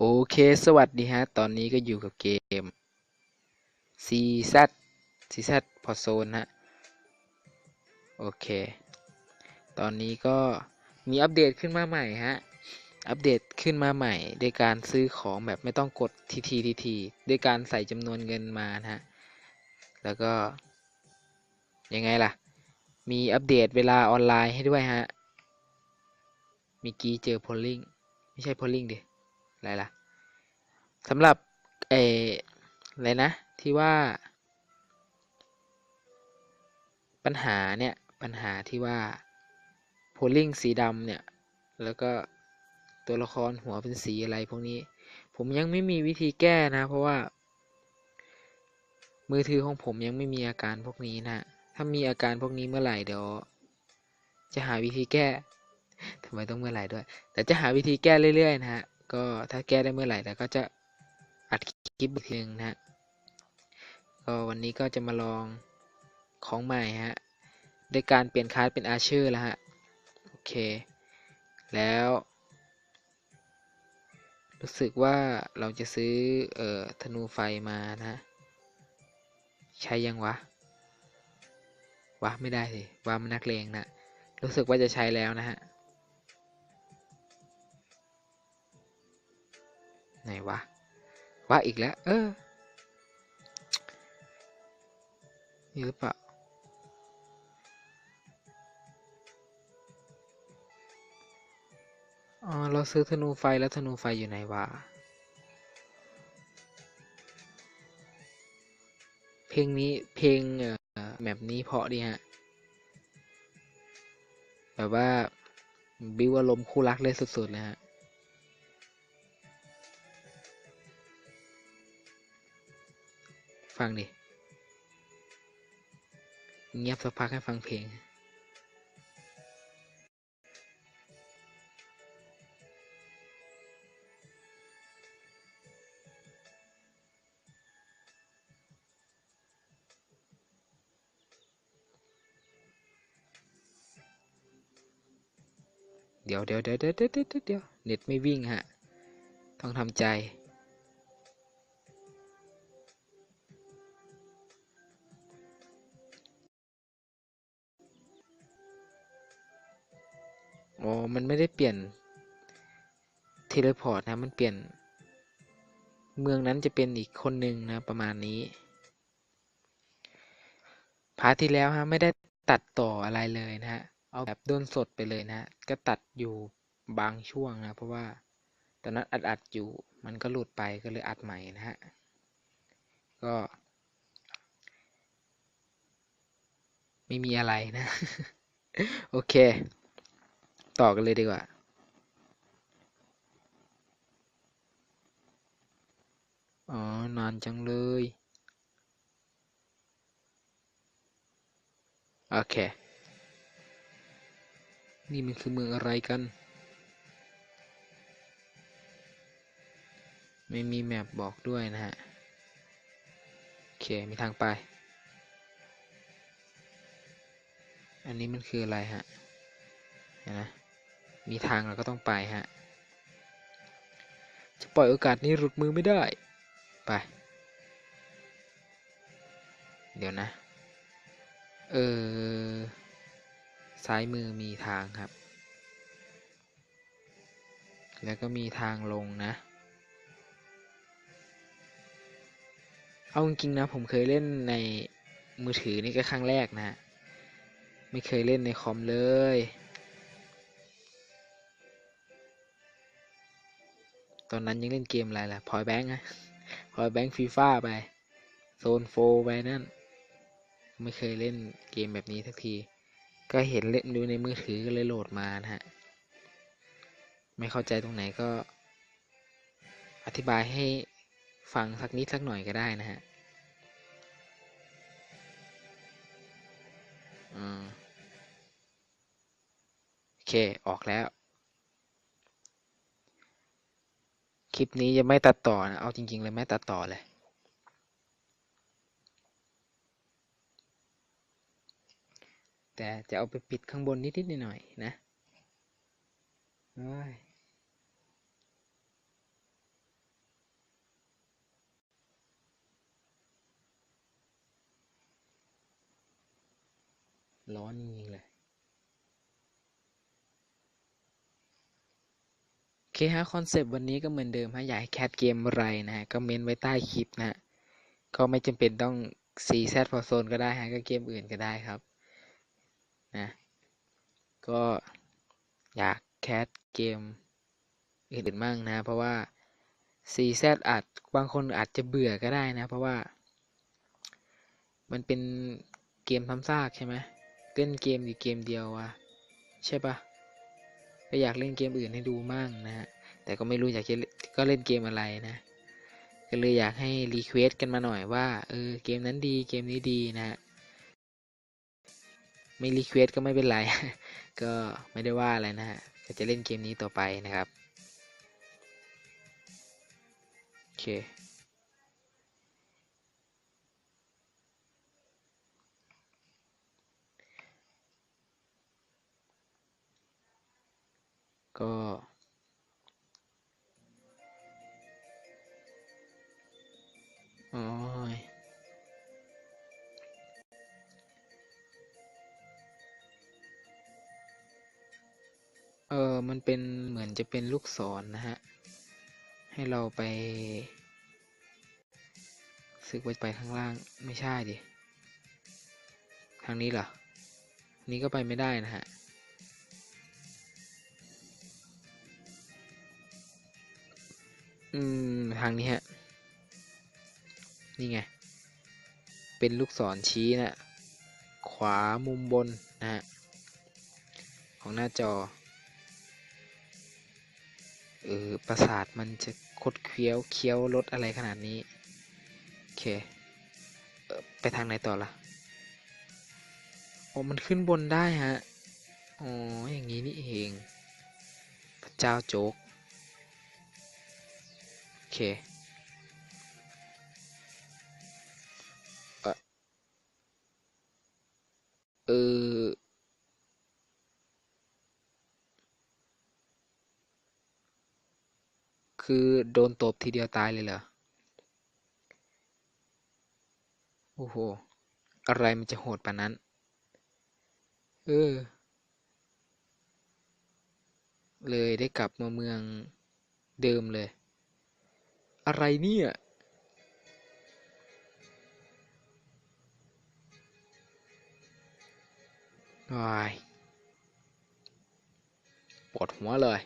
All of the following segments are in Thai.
โอเค สวัสดีฮะ ตอนนี้ก็อยู่กับเกม CZ CZ พอโซนฮะ โอเค ตอนนี้ก็มีอัปเดตขึ้นมาใหม่ฮะ อัปเดตขึ้นมาใหม่โดยการซื้อของแบบไม่ต้องกดทีทีทีทีด้วยการใส่จำนวนเงินมานะฮะ แล้วก็ ยังไงล่ะ มีอัปเดตเวลาออนไลน์ให้ด้วยฮะมีกี้เจอโพลลิงไม่ใช่โพลลิงดิ อะไรล่ะสำหรับเอออะไรนะ ที่ว่า ปัญหาเนี่ย ปัญหาที่ว่าโพลิงสีดำเนี่ย แล้วก็ตัวละครหัวเป็นสีอะไรพวกนี้ ผมยังไม่มีวิธีแก้นะ เพราะว่า มือถือของผมยังไม่มีอาการพวกนี้นะ ถ้ามีอาการพวกนี้เมื่อไหร่เดี๋ยว จะหาวิธีแก้ทำไมต้องเมื่อไหร่ด้วย แต่จะหาวิธีแก้เรื่อยๆนะฮะ ก็ถ้าแก้ได้เมื่อไหร่แล้วก็จะอัดคลิปอีกทีนึงนะฮะก็วันนี้ก็จะมาลองของใหม่ฮะโดยการเปลี่ยนคาร์ดเป็นอาชอร์แล้วฮะโอเค แล้ว รู้สึกว่าเราจะซื้อเอ่อธนูไฟมานะ ใช้ยังวะวะไม่ได้สิวะมันนักเลงนะรู้สึกว่าจะใช้แล้วนะฮะ ไหนวะวะอีกแล้ว เออนี่หรือเปล่าอ๋อเราซื้อธนูไฟแล้วธนูไฟอยู่ไหนวะเพลงนี้เพลงเอ่อแมปนี้เพาะดีฮะแบบว่าบิวอารมณ์คู่รักเลยสุดๆเลยฮะ ฟังดิ เงียบสักพักให้ฟังเพลงเดี๋ยวเดี๋ยวเดี๋ยวเดี๋ยวเดี๋ยวเดี๋ยวเน็ตไม่วิ่งฮะ ต้องทำใจ อ๋อ มันไม่ได้เปลี่ยนเทเลพอร์ตนะ มันเปลี่ยน เมืองนั้นจะเป็นอีกคนหนึ่งนะ ประมาณนี้ พาร์ทที่แล้วฮะ ไม่ได้ตัดต่ออะไรเลยนะฮะ เอาแบบด้นสดไปเลยนะฮะก็ตัดอยู่บางช่วงนะ เพราะว่าตอนนั้นอัดอัดอยู่ มันก็หลุดไปก็เลยอัดใหม่นะฮะ ก็ ไม่มีอะไรนะ โอเค ต่อกันเลยดีกว่า อ๋อ นานจังเลย โอเค นี่มันคือเมืองอะไรกัน ไม่มีแมปบอกด้วยนะฮะ โอเค มีทางไป อันนี้มันคืออะไรฮะ เห็นไหม มีทางเราก็ต้องไปฮะ จะปล่อยโอกาสนี้หลุดมือไม่ได้ ไป เดี๋ยวนะ เออ ซ้ายมือมีทางครับ แล้วก็มีทางลงนะ เอาจริงๆนะ ผมเคยเล่นในมือถือนี่ก็ครั้งแรกนะ ไม่เคยเล่นในคอมเลย ตอนนั้นยังเล่นเกมอะไรล่ะพอยแบงค์นะพอยแบงค์ฟีฟ่าไป โซนโฟไปนั่น ไม่เคยเล่นเกมแบบนี้สักที ก็เห็นเล่นดูในมือถือก็เลยโหลดมานะฮะ ไม่เข้าใจตรงไหนก็ อธิบายให้ฟังสักนิดสักหน่อยก็ได้นะฮะอืมโอเค ออกแล้ว คลิปนี้จะไม่ตัดต่อนะ เอาจริง ๆ เลยไม่ตัดต่อเลย แต่จะเอาไปปิดข้างบนนิด ๆ หน่อย ๆ นะร้อนจริงๆเลย เคฮะคอนเซปต์วันนี้ก็เหมือนเดิมฮะอยากให้แคทเกมอะไรนะฮะก็เมนไว้ใต้คลิปนะฮะก็ไม่จำเป็นต้อง CZ พอโซนก็ได้ฮะก็เกมอื่นก็ได้ครับนะก็อยากแคทเกมอื่นๆมั่งนะ เพราะว่า CZ อาจบางคนอาจจะเบื่อก็ได้นะ เพราะว่า มันเป็นเกมซ้ำซากใช่ไหมเล่นเกมอยู่เกมเดียววะใช่ปะ ก็อยากเล่นเกมอื่นให้ดูมั่งนะฮะแต่ก็ไม่รู้อยากจะก็เล่นเกมอะไรนะ ก็เลยอยากให้รีเควสกันมาหน่อยว่าเออเกมนั้นดีเกมนี้ดีนะฮะไม่รีเควสก็ไม่เป็นไร ก็ไม่ได้ว่าอะไรนะฮะก็จะเล่นเกมนี้ต่อไปนะครับโอเค ก็ โอ้ย เออ มันเป็นเหมือนจะเป็นลูกศรนนะฮะ ให้เราไปซึกไปไปข้างล่าง ไม่ใช่ดิ ทางนี้เหรอ นี้ก็ไปไม่ได้นะฮะ อืม ทางนี้ฮะ นี่ไง เป็นลูกศรชี้นะขวามุมบนนะฮะ ของหน้าจอ เออ ประสาทมันจะคดเคี้ยว เคี้ยวรถอะไรขนาดนี้ โอเค ไปทางไหนต่อล่ะโอ้มันขึ้นบนได้ฮะ อ๋อ อย่างนี้นี่เอง พระเจ้าโจ๊ก อเคเออเออคือโดนตบทีเดียวตายเลยเหรอ โอ้โห อะไรมันจะโหดปานนั้น เออ เลยได้กลับมาเมืองเดิมเลย อะไรเนี่ยวายปวดหัวเลย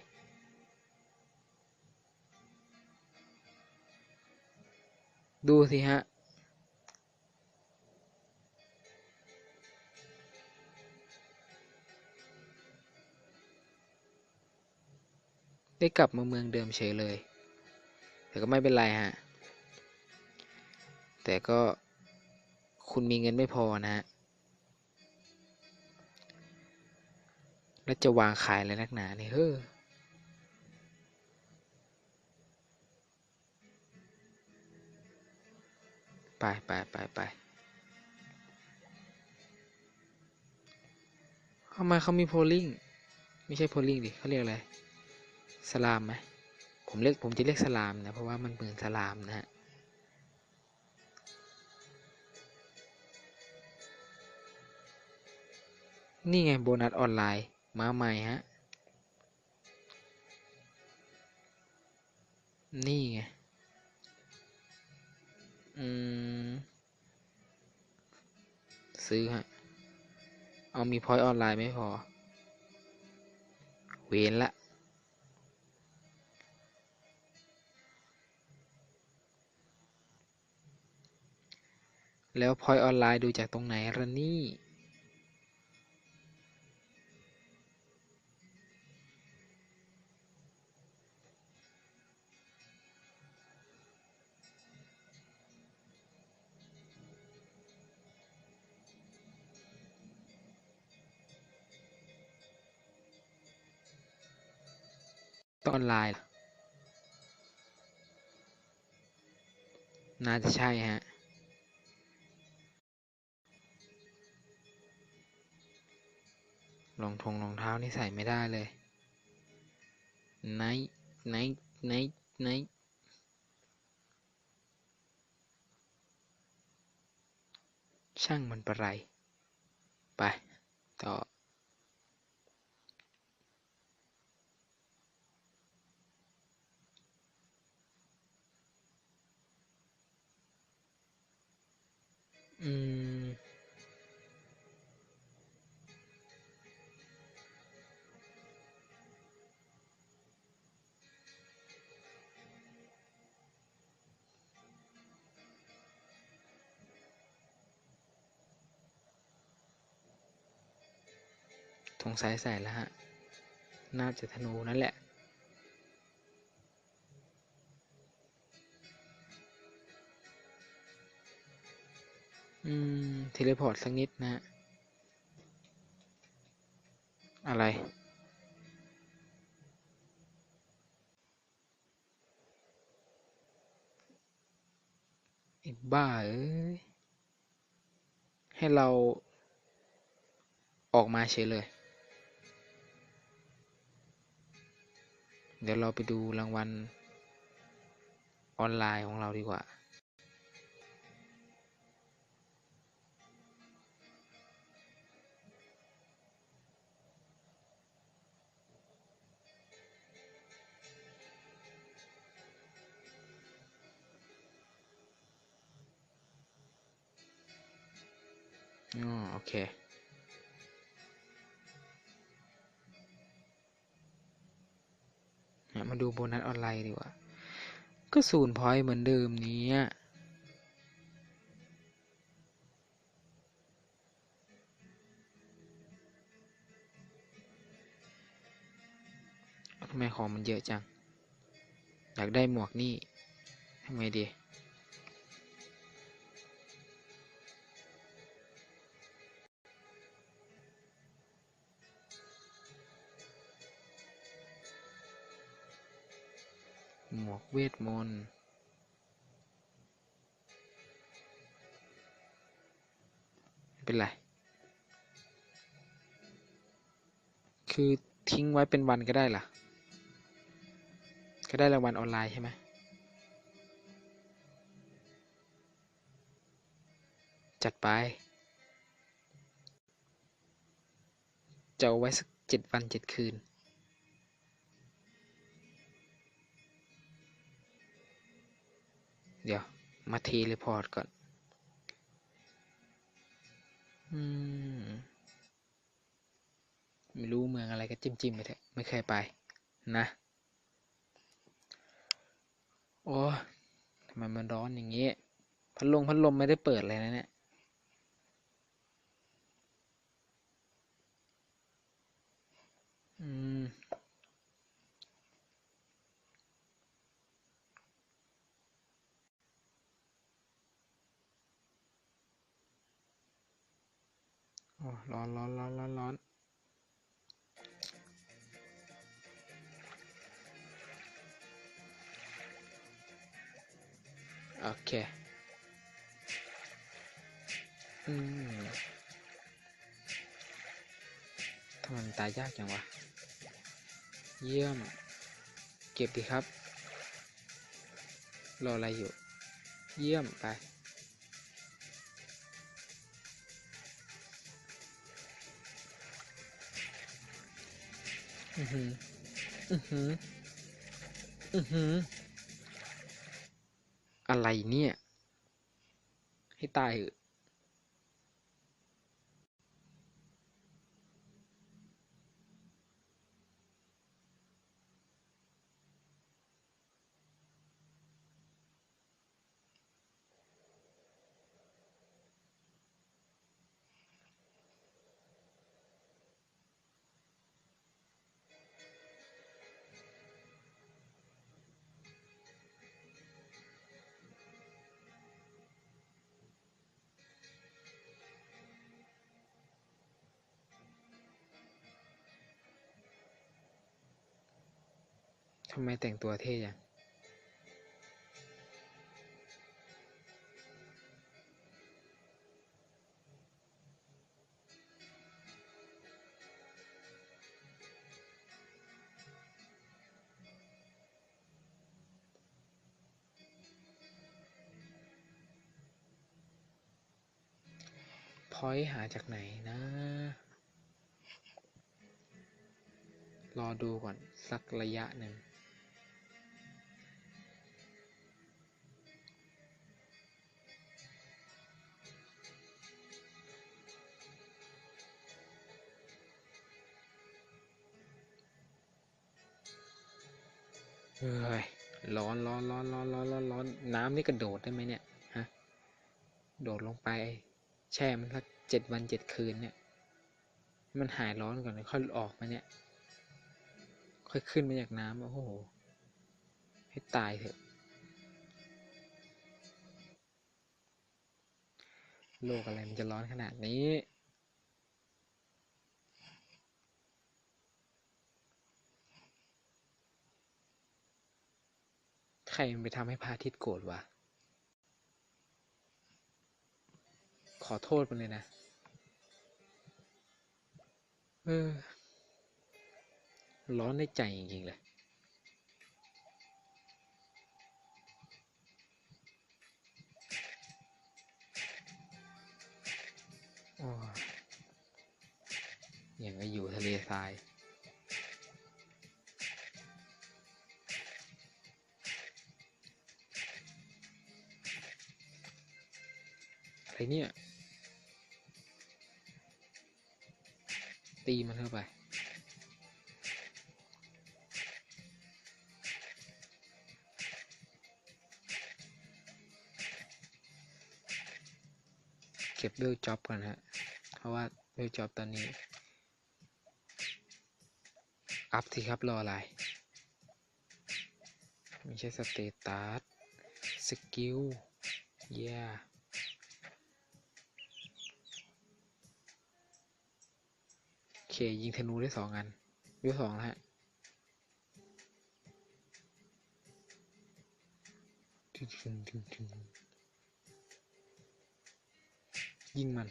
ดูสิฮะ ได้กลับมาเมืองเดิมเฉยเลย แต่ก็ไม่เป็นไรฮะ แต่ก็คุณมีเงินไม่พอนะฮะ แล้วจะวางขายอะไรนักหนาเนี่ยเฮ้อไปไปไปไปทำไมเขามีโพลิงไม่ใช่โพลิงดิเขาเรียกอะไร สลามไหม ผมเรียกผมจะเรียกสลามนะ เพราะว่ามันเหมือนสลามนะฮะนี่ไงโบนัสออนไลน์มาใหม่ฮะ นี่ไง อืม ซื้อฮะ เอามีพอยต์ออนไลน์ไม่พอ เวนละ แล้วพอยออนไลน์ดูจากตรงไหนละนี่ต้องออนไลน์ น่าจะใช่ฮะ ทงรองเท้านี่ใส่ไม่ได้เลยไหนไหนไหนไหนช่างมันประไร ไป ต่อ อืม สงสัยใส่แล้วฮะ น่าจะธนูนั่นแหละอืม เทเลพอร์ตสักนิดนะฮะอะไรอ้บ้าเอ้ย ให้เราออกมาเฉยเลย เดี๋ยวเราไปดูรางวัลออนไลน์ของเราดีกว่า อ๋อ โอเค เนี่ยมาดูโบนัสออนไลน์ดีกว่า ก็ศูนย์พอยต์เหมือนเดิมนี้ทำไมของมันเยอะจัง อยากได้หมวกนี่ทำไงดี หมวกเวทมนต์เป็นไร คือทิ้งไว้เป็นวันก็ได้ล่ะ ก็ได้รางวัลออนไลน์ใช่ไหมจัดไป จะเอาไว้สักเจ็ดวันเจ็ดคืน เดี๋ยว มาทีรีพอร์ตก่อน อืม ไม่รู้เมืองอะไรก็จิ้มจิ้มไปเถอะ ไม่เคยไป นะ โอ้ทำไมมันร้อนอย่างเงี้ พัดลมพัดลมไม่ได้เปิดเลยนะเนี่ย ร้อนร้อนร้อนร้อนร้อนโอเคอืมทำไมมันตายยากจังวะ เยี่ยม เก็บดีครับ รออะไรอยู่ เยี่ยมไป อือหือ อือหือ อือหือ อะไรเนี่ย ให้ตายเหอะ ทำไมแต่งตัวเท่จังพอยหาจากไหนนะ รอดูก่อน สักระยะหนึ่ง เฮ้ยร้อนร้อนร้อนร้อนร้อนร้อนร้อนน้ำนี่กระโดดได้ไหมเนี่ยฮะโดดลงไป แช่มันสักเจ็ดวันเจ็ดคืนเนี่ย มันหายร้อนก่อนแล้วค่อยออกมาเนี่ย ค่อยขึ้นมาจากน้ำโอ้โห ให้ตายเถอะ โลกอะไรมันจะร้อนขนาดนี้ รมันไปทำให้พระอาทิตย์โกรธวะ ขอโทษมันเลยนะ เออ ร้อนในใจจริงๆเลยโอ้ยอย่างก็อยู่ทะเลทราย รเนี่ย ตีมันเข้าไป เก็บเบลจ็อบก่อนฮะ เพราะว่าเบลจ็อบตอนนี้ อัพสิครับ รออะไร ไม่ใช่สเตตัส สกิลเเกยิงธนูได้สองอันวิวสองแล้วฮะยิงมัน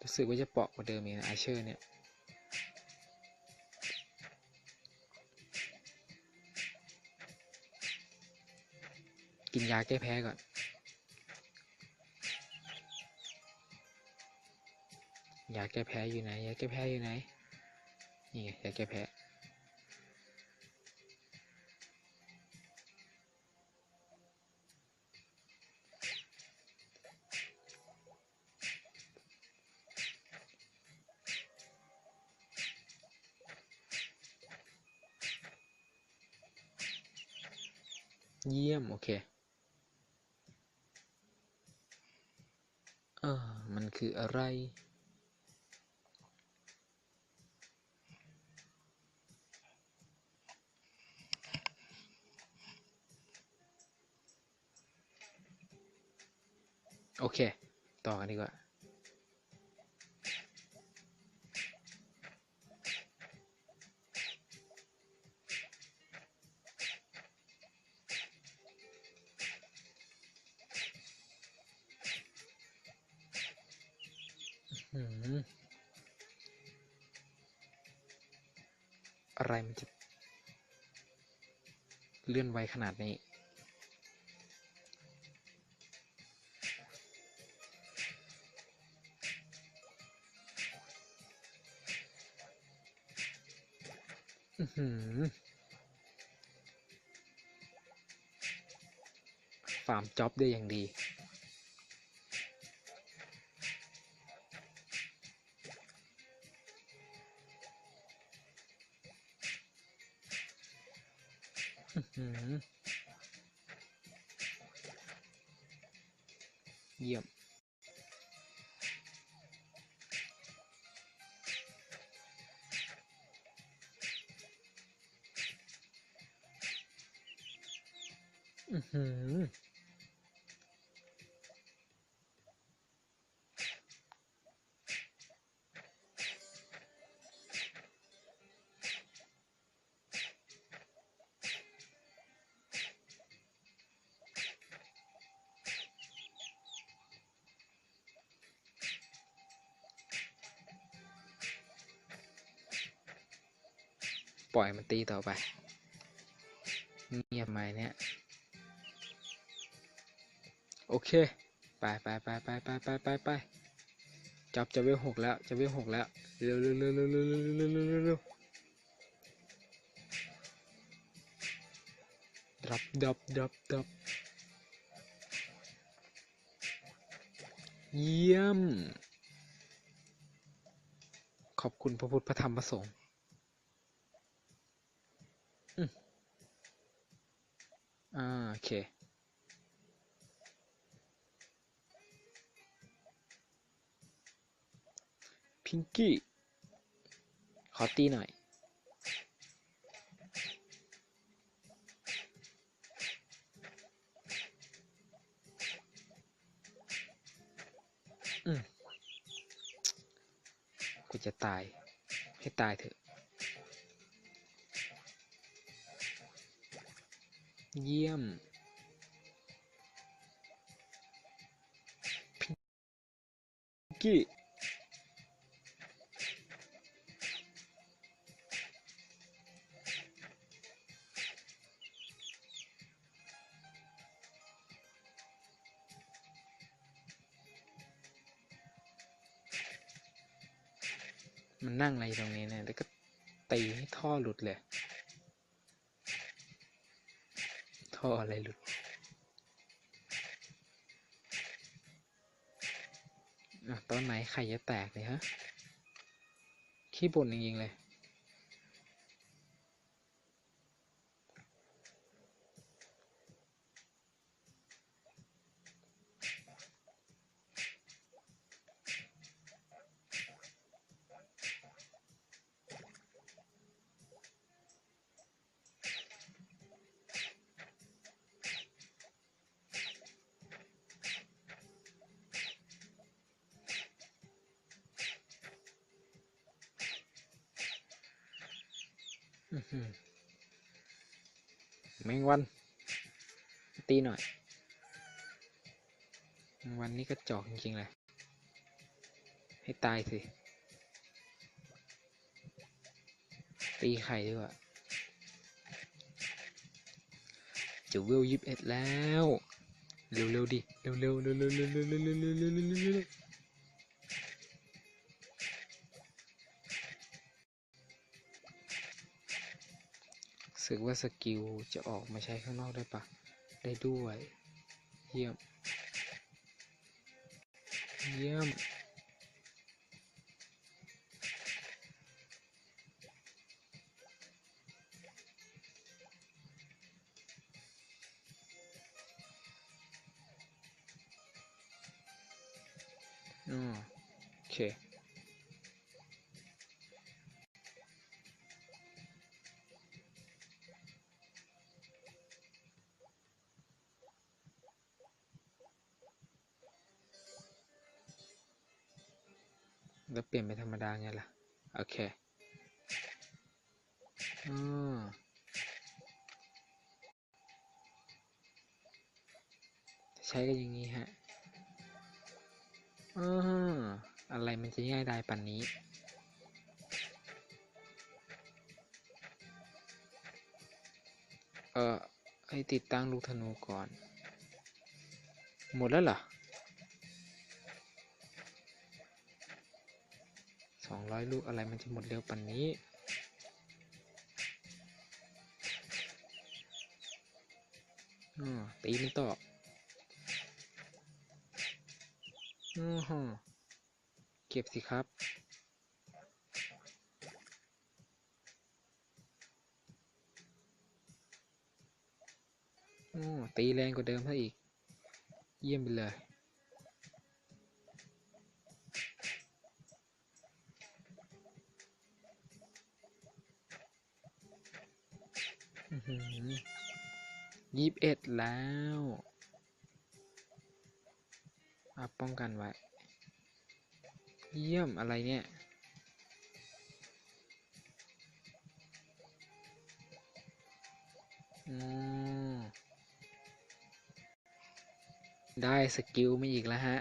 รู้สึกว่าจะเปราะกว่าเดิมอีกนะไอเชอร์เนี่ย กินยาแก้แพ้ก่อน ยาแก้แพ้อยู่ไหน ยาแก้แพ้อยู่ไหน นี่ไงยาแก้แพ้ เยี่ยม โอเค เออ มันคืออะไร โอเค ต่อกันดีกว่า อะไรมันจะเลื่อนไวขนาดนี้ อือหือฟาร์มจ็อบได้อย่างดี ล่อยมันตีต่อไป เงียบไหมเนี่ย โอเค ไปไปไปไปไปไปไปไปจับจะเวลหกแล้ว จะเวลหกแล้ว เร็วเร็วเร็วเร็วเร็วเร็วเร็วเร็วเร็วเร็วดับดับดับดับเยี่ยม ขอบคุณพระพุทธพระธรรมพระสงฆ์อืม อ่าโอเค พิงกี้ ขอตีหน่อยอืมกูจะตาย ให้ตายเถอะ เยี่ยมพิงกี้มันนั่งอะไรตรงนี้เนี่ยแล้วก็ตีให้ท่อหลุดเลย ท่ออะไรหลุดอะตอนไหนไข่จะแตกเลยฮะ ขี้บ่นจริงๆเลย แมงวัน ตีหน่อยแมงวันนี่ก็จอกจริงๆเลยให้ตายสิ ตีไข่ดีกว่าจะเวลยิบเอ็ดแล้ว เร็วๆดิ เร็วๆเร็วๆเร็วๆเร็วๆเร็วๆ สึกว่าสกิลจะออกมาใช้ข้างนอกได้ปะได้ด้วย เยี่ยม เยี่ยมอ๋อโอเค เปลี่ยนเป็นธรรมดาไงล่ะ โอเคอ๋อใช้กันอย่างนี้ฮะอ๋ออะไรมันจะง่ายได้ปันนี้ เออให้ติดตั้งลูกธนูก่อน หมดแล้วเหรอ สองร้อยลูกอะไรมันจะหมดเร็วปันนี้ออตีมันต่ออือฮเก็บสิครับอ๋อตีแรงกว่าเดิมซะอีก เยี่ยมไปเลย ยี่สิบเอ็ดแล้วอัพป้องกันไว้ เยี่ยมอะไรเนี่ยอืมได้สกิลมาอีกแล้วฮะ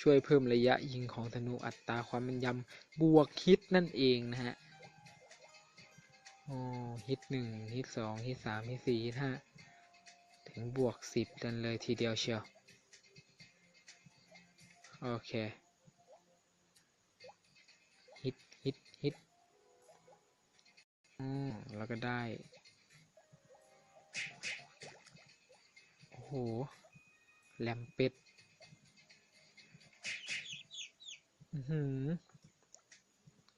ช่วยเพิ่มระยะยิงของธนูอัตราความแม่นยำบวกฮิตนั่นเองนะฮะ ฮิตหนึ่งฮิตสองฮิตสามฮิตสี่ฮิตห้าถึงบวกสิบกันเลยทีเดียวเชียว โอเค ฮิตฮิตฮิตอืมแล้วก็ได้ โอ้โห แลมเป็ดอือหือ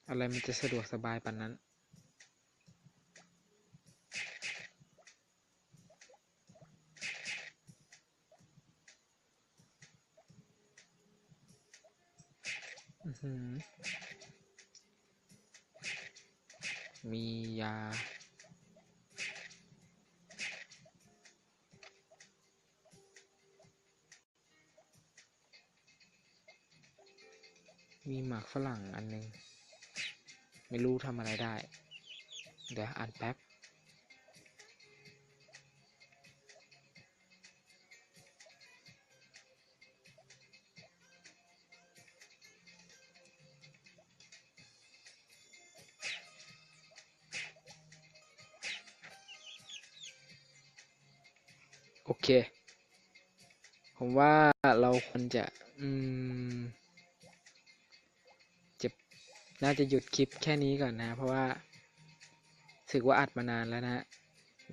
อะไรมันจะสะดวกสบายปานนั้น อือหือ มียา มีหมากฝรั่งอันหนึง ไม่รู้ทำอะไรได้ เดี๋ยวอ่านแป๊บ เคผมว่าเราควรจะอืมจะน่าจะหยุดคลิปแค่นี้ก่อนนะ เพราะว่ารู้สึกว่าอัดมานานแล้วนะฮะ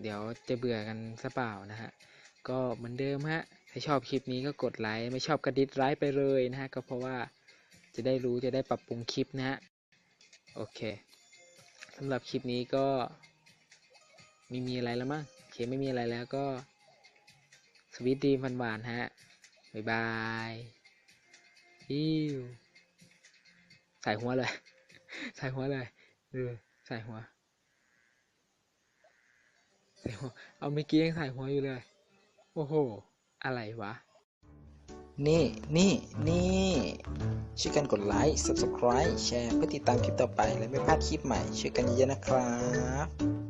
เดี๋ยวจะเบื่อกันซะเปล่านะฮะ ก็เหมือนเดิมฮะ ถ้าชอบคลิปนี้ก็กดไลค์ ไม่ชอบกระดิดไลค์ไปเลยนะฮะ ก็เพราะว่าจะได้รู้จะได้ปรับปรุงคลิปนะฮะ โอเคสำหรับคลิปนี้ก็ไม่มีอะไรแล้วมั้งโอเคไม่มีอะไรแล้วก็ สวีทดีมหวานฮะ บ๊ายบายอิวใส่หัวเลย ใส่หัวเลยเออใส่หัว ใส่หัว เอาเมื่อกี้ยังใส่หัวอยู่เลย โอ้โห อะไรวะ นี่ นี่ นี่ช่วยกันกดไลค์ subscribe แชร์เพื่อติดตามคลิปต่อไป และไม่พลาดคลิปใหม่ช่วยกันเยอะๆนะครับ